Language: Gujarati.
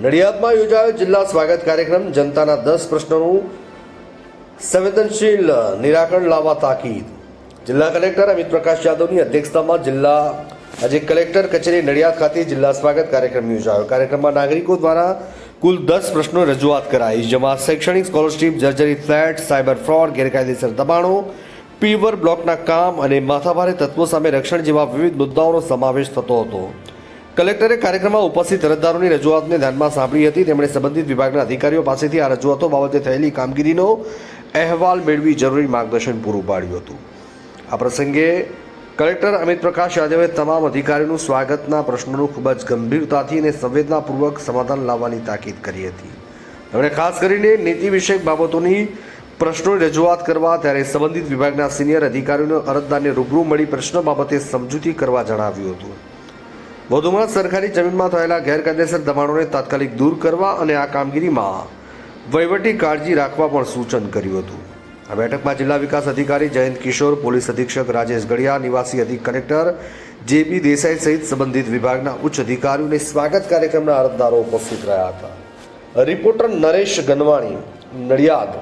નડિયાદમાં યોજાયો જિલ્લા સ્વાગત કાર્યક્રમ. જનતાના દસ પ્રશ્નોનું સંવેદનશીલ નિરાકરણ લાવવા તાકીદ. જિલ્લા કલેક્ટર અમિત પ્રકાશ યાદવની અધ્યક્ષતામાં જિલ્લા આજે કલેક્ટર કચેરી નડિયાદ ખાતે જિલ્લા સ્વાગત કાર્યક્રમ યોજાયો. કાર્યક્રમમાં નાગરિકો દ્વારા કુલ દસ પ્રશ્નો રજૂઆત કરાઈ, જેમાં શૈક્ષણિક સ્કોલરશીપ, જર્જરી ફ્લેટ, સાયબર ફ્રોડ, ગેરકાયદેસર દબાણો, પીવર બ્લોકના કામ અને માથાભારે તત્વો સામે રક્ષણ જેવા વિવિધ મુદ્દાઓનો સમાવેશ થતો હતો. કલેક્ટરે કાર્યક્રમમાં ઉપસ્થિત અરજદારોની રજૂઆતને ધ્યાનમાં સાંભળી હતી. તેમણે સંબંધિત વિભાગના અધિકારીઓ પાસેથી આ રજૂઆતો બાબતે થયેલી કામગીરીનો અહેવાલ મેળવી જરૂરી માર્ગદર્શન પૂરું પાડ્યું હતું. આ પ્રસંગે કલેક્ટર અમિત પ્રકાશ યાદવે તમામ અધિકારીઓનું સ્વાગતના પ્રશ્નોનું ખૂબ જ ગંભીરતાથી અને સંવેદનાપૂર્વક સમાધાન લાવવાની તાકીદ કરી હતી. તેમણે ખાસ કરીને નીતિ વિષયક બાબતોની પ્રશ્નોની રજૂઆત કરવા ત્યારે સંબંધિત વિભાગના સિનિયર અધિકારીઓને અરજદારને રૂબરૂ મળી પ્રશ્નો બાબતે સમજૂતી કરવા જણાવ્યું હતું. વધુમાં સરકારી જમીનમાં થયેલા ગેરકાયદેસર દબાણોને તાત્કાલિક દૂર કરવા અને આ કામગીરીમાં વહીવટી કાળજી રાખવા પણ સૂચન કર્યું હતું. આ બેઠકમાં જિલ્લા વિકાસ અધિકારી જયંત કિશોર, પોલીસ અધિક્ષક રાજેશ ગઢિયા, નિવાસી અધિક કલેક્ટર જેબી દેસાઈ સહિત સંબંધિત વિભાગના ઉચ્ચ અધિકારીઓને સ્વાગત કાર્યક્રમના અરજદારો ઉપસ્થિત રહ્યા હતા. રિપોર્ટર નરેશ ગનવાણી નડિયાદ.